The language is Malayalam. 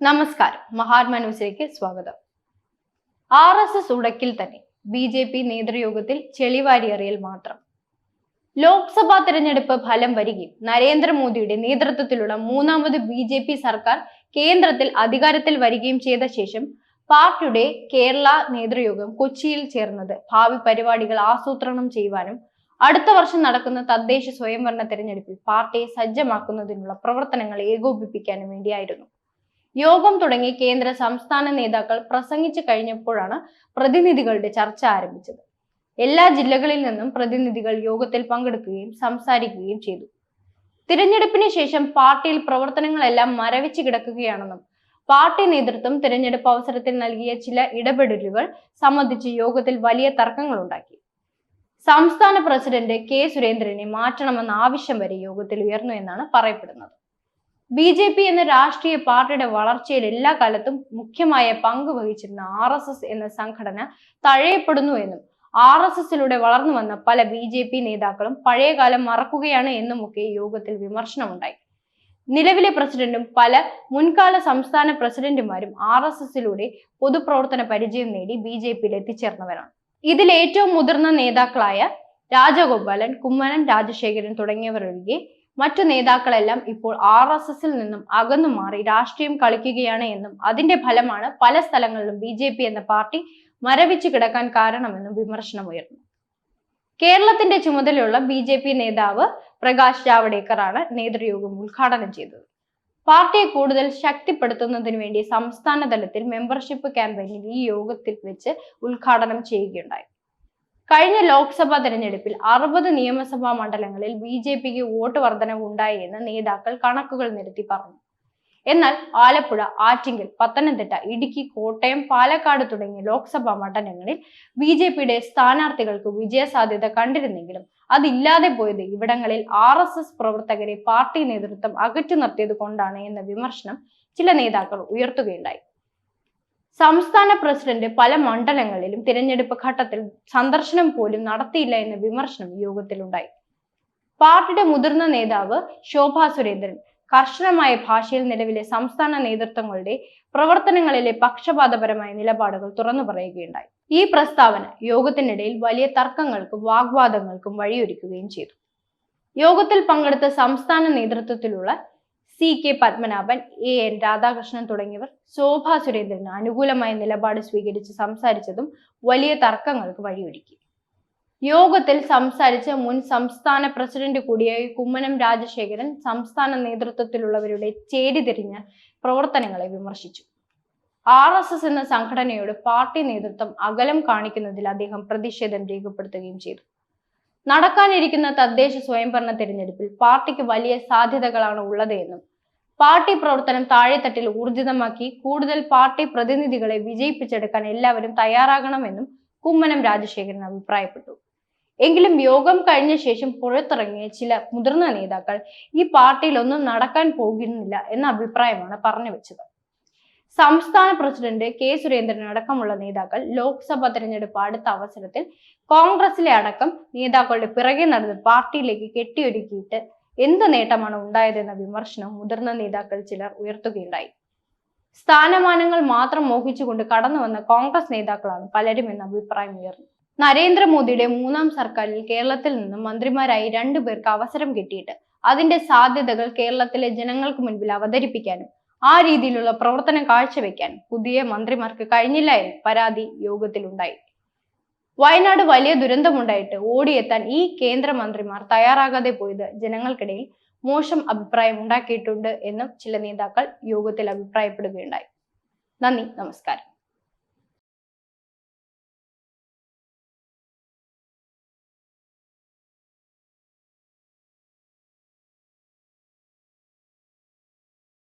നമസ്കാരം. മഹാത്മാ ന്യൂസിലേക്ക് സ്വാഗതം. ആർ എസ് എസ് ഉടക്കിൽ തന്നെ ബി ജെ പി നേതൃയോഗത്തിൽ ചെളിവാരിയറിയൽ മാത്രം. ലോക്സഭാ തെരഞ്ഞെടുപ്പ് ഫലം വരികയും നരേന്ദ്രമോദിയുടെ നേതൃത്വത്തിലുള്ള മൂന്നാമത് ബി ജെ പി സർക്കാർ കേന്ദ്രത്തിൽ അധികാരത്തിൽ വരികയും ചെയ്ത ശേഷം പാർട്ടിയുടെ കേരള നേതൃയോഗം കൊച്ചിയിൽ ചേർന്നത് ഭാവി പരിപാടികൾ ആസൂത്രണം ചെയ്യുവാനും അടുത്ത വർഷം നടക്കുന്ന തദ്ദേശ സ്വയംഭരണ തെരഞ്ഞെടുപ്പിൽ പാർട്ടിയെ സജ്ജമാക്കുന്നതിനുള്ള പ്രവർത്തനങ്ങൾ ഏകോപിപ്പിക്കാനും വേണ്ടിയായിരുന്നു. യോഗം തുടങ്ങി കേന്ദ്ര സംസ്ഥാന നേതാക്കൾ പ്രസംഗിച്ചു കഴിഞ്ഞപ്പോഴാണ് പ്രതിനിധികളുടെ ചർച്ച ആരംഭിച്ചത്. എല്ലാ ജില്ലകളിൽ നിന്നും പ്രതിനിധികൾ യോഗത്തിൽ പങ്കെടുക്കുകയും സംസാരിക്കുകയും ചെയ്തു. തിരഞ്ഞെടുപ്പിന് ശേഷം പാർട്ടിയിൽ പ്രവർത്തനങ്ങളെല്ലാം മരവിച്ച് കിടക്കുകയാണെന്നും പാർട്ടി നേതൃത്വം തിരഞ്ഞെടുപ്പ് അവസരത്തിൽ നൽകിയ ചില ഇടപെടലുകൾ സംബന്ധിച്ച് യോഗത്തിൽ വലിയ തർക്കങ്ങൾ ഉണ്ടാക്കി സംസ്ഥാന പ്രസിഡന്റ് കെ സുരേന്ദ്രനെ മാറ്റണമെന്ന ആവശ്യം വരെ യോഗത്തിൽ ഉയർന്നു എന്നാണ് പറയപ്പെടുന്നത്. ബി ജെ പി എന്ന രാഷ്ട്രീയ പാർട്ടിയുടെ വളർച്ചയിൽ എല്ലാ കാലത്തും മുഖ്യമായ പങ്ക് വഹിച്ചിരുന്ന ആർ എസ് എസ് എന്ന സംഘടന തഴയപ്പെടുന്നു എന്നും ആർ എസ് എസിലൂടെ വളർന്നു വന്ന പല ബി ജെ പി നേതാക്കളും പഴയകാലം മറക്കുകയാണ് എന്നുമൊക്കെ യോഗത്തിൽ വിമർശനമുണ്ടായി. നിലവിലെ പ്രസിഡന്റും പല മുൻകാല സംസ്ഥാന പ്രസിഡന്റുമാരും ആർ എസ് എസിലൂടെ പൊതുപ്രവർത്തന പരിചയം നേടി ബി ജെ പിയിൽ എത്തിച്ചേർന്നവരാണ്. ഇതിൽ ഏറ്റവും മുതിർന്ന നേതാക്കളായ രാജഗോപാലൻ കുമ്മനം രാജശേഖരൻ തുടങ്ങിയവർ ഒഴികെ മറ്റു നേതാക്കളെല്ലാം ഇപ്പോൾ ആർ എസ് എസിൽ നിന്നും അകന്നു മാറി രാഷ്ട്രീയം കളിക്കുകയാണ് എന്നും അതിന്റെ ഫലമാണ് പല സ്ഥലങ്ങളിലും ബി ജെ പി എന്ന പാർട്ടി മരവിച്ചു കിടക്കാൻ കാരണമെന്നും വിമർശനമുയർന്നു കേരളത്തിന്റെ ചുമതലയുള്ള ബി ജെ പി നേതാവ് പ്രകാശ് ജാവ്ഡേക്കറാണ് നേതൃയോഗം ഉദ്ഘാടനം ചെയ്തത്. പാർട്ടിയെ കൂടുതൽ ശക്തിപ്പെടുത്തുന്നതിന് വേണ്ടി സംസ്ഥാന തലത്തിൽ മെമ്പർഷിപ്പ് ക്യാമ്പയിനിൽ ഈ യോഗത്തിൽ വെച്ച് ഉദ്ഘാടനം ചെയ്യുകയുണ്ടായി. കഴിഞ്ഞ ലോക്സഭാ തെരഞ്ഞെടുപ്പിൽ അറുപത് നിയമസഭാ മണ്ഡലങ്ങളിൽ ബി ജെ പിക്ക് വോട്ട് വർധനവ് ഉണ്ടായി എന്ന് നേതാക്കൾ കണക്കുകൾ നിരത്തി പറഞ്ഞു. എന്നാൽ ആലപ്പുഴ ആറ്റിങ്കൽ പത്തനംതിട്ട ഇടുക്കി കോട്ടയം പാലക്കാട് തുടങ്ങിയ ലോക്സഭാ മണ്ഡലങ്ങളിൽ ബി ജെ പിയുടെ സ്ഥാനാർത്ഥികൾക്ക് വിജയസാധ്യത കണ്ടിരുന്നെങ്കിലും അതില്ലാതെ പോയത് ഇവിടങ്ങളിൽ ആർ എസ് എസ് പ്രവർത്തകരെ പാർട്ടി നേതൃത്വം അകറ്റി നിർത്തിയത് കൊണ്ടാണ് എന്ന വിമർശനം ചില നേതാക്കൾ ഉയർത്തുകയുണ്ടായി. സംസ്ഥാന പ്രസിഡന്റ് പല മണ്ഡലങ്ങളിലും തിരഞ്ഞെടുപ്പ് ഘട്ടത്തിൽ സന്ദർശനം പോലും നടത്തിയില്ല എന്ന വിമർശനം യോഗത്തിലുണ്ടായി. പാർട്ടിയുടെ മുതിർന്ന നേതാവ് ശോഭാ സുരേന്ദ്രൻ കർശനമായ ഭാഷയിൽ നിലവിലെ സംസ്ഥാന നേതൃത്വങ്ങളുടെ പ്രവർത്തനങ്ങളിലെ പക്ഷപാതപരമായ നിലപാടുകൾ തുറന്നു പറയുകയുണ്ടായി. ഈ പ്രസ്താവന യോഗത്തിനിടയിൽ വലിയ തർക്കങ്ങൾക്കും വാഗ്വാദങ്ങൾക്കും വഴിയൊരുക്കുകയും ചെയ്തു. യോഗത്തിൽ പങ്കെടുത്ത സംസ്ഥാന നേതൃത്വത്തിലുള്ള C K Padmanabhan A N Radhakrishnan തുടങ്ങിയവർ ശോഭാ സുരേന്ദ്രന് അനുകൂലമായ നിലപാട് സ്വീകരിച്ച് സംസാരിച്ചതും വലിയ തർക്കങ്ങൾക്ക് വഴിയൊരുക്കി. യോഗത്തിൽ സംസാരിച്ച മുൻ സംസ്ഥാന പ്രസിഡന്റ് കൂടിയായ കുമ്മനം രാജശേഖരൻ സംസ്ഥാന നേതൃത്വത്തിലുള്ളവരുടെ ചേരിതിരിഞ്ഞ പ്രവർത്തനങ്ങളെ വിമർശിച്ചു. ആർ എസ് എസ് എന്ന സംഘടനയോട് പാർട്ടി നേതൃത്വം അകലം കാണിക്കുന്നതിൽ അദ്ദേഹം പ്രതിഷേധം രേഖപ്പെടുത്തുകയും ചെയ്തു. നടക്കാനിരിക്കുന്ന തദ്ദേശ സ്വയംഭരണ തിരഞ്ഞെടുപ്പിൽ പാർട്ടിക്ക് വലിയ സാധ്യതകളാണ് ഉള്ളത് എന്നും പാർട്ടി പ്രവർത്തനം താഴെത്തട്ടിൽ ഊർജിതമാക്കി കൂടുതൽ പാർട്ടി പ്രതിനിധികളെ വിജയിപ്പിച്ചെടുക്കാൻ എല്ലാവരും തയ്യാറാകണമെന്നും കുമ്മനം രാജശേഖരൻ അഭിപ്രായപ്പെട്ടു. എങ്കിലും യോഗം കഴിഞ്ഞ ശേഷം പുറത്തിറങ്ങിയ ചില മുതിർന്ന നേതാക്കൾ ഈ പാർട്ടിയിൽ ഒന്നും നടക്കാൻ പോകുന്നില്ല എന്ന അഭിപ്രായമാണ് പറഞ്ഞു വെച്ചത് സംസ്ഥാന പ്രസിഡന്റ് കെ സുരേന്ദ്രൻ അടക്കമുള്ള നേതാക്കൾ ലോക്സഭാ തെരഞ്ഞെടുപ്പ് അടുത്ത അവസരത്തിൽ കോൺഗ്രസിലെ അടക്കം നേതാക്കളുടെ പിറകെ നടന്ന് പാർട്ടിയിലേക്ക് കെട്ടിയൊരുക്കിയിട്ട് എന്ത് നേട്ടമാണ് ഉണ്ടായതെന്ന വിമർശനം മുതിർന്ന നേതാക്കൾ ചിലർ ഉയർത്തുകയുണ്ടായി. സ്ഥാനമാനങ്ങൾ മാത്രം മോഹിച്ചുകൊണ്ട് കടന്നു വന്ന കോൺഗ്രസ് നേതാക്കളാണ് പലരും എന്ന അഭിപ്രായം ഉയർന്നു. നരേന്ദ്രമോദിയുടെ മൂന്നാം സർക്കാരിൽ കേരളത്തിൽ നിന്നും മന്ത്രിമാരായി രണ്ടു പേർക്ക് അവസരം കിട്ടിയിട്ട് അതിന്റെ സാധ്യതകൾ കേരളത്തിലെ ജനങ്ങൾക്ക് മുൻപിൽ അവതരിപ്പിക്കാനും ആ രീതിയിലുള്ള പ്രവർത്തനം കാഴ്ചവെക്കാൻ പുതിയ മന്ത്രിമാർക്ക് കഴിഞ്ഞില്ല എന്ന് പരാതി യോഗത്തിലുണ്ടായി. വയനാട് വലിയ ദുരന്തമുണ്ടായിട്ട് ഓടിയെത്താൻ ഈ കേന്ദ്രമന്ത്രിമാർ തയ്യാറാകാതെ പോയത് ജനങ്ങൾക്കിടയിൽ മോശം അഭിപ്രായം ഉണ്ടാക്കിയിട്ടുണ്ട് എന്നും ചില നേതാക്കൾ യോഗത്തിൽ അഭിപ്രായപ്പെടുകയുണ്ടായി. നന്ദി നമസ്കാരം.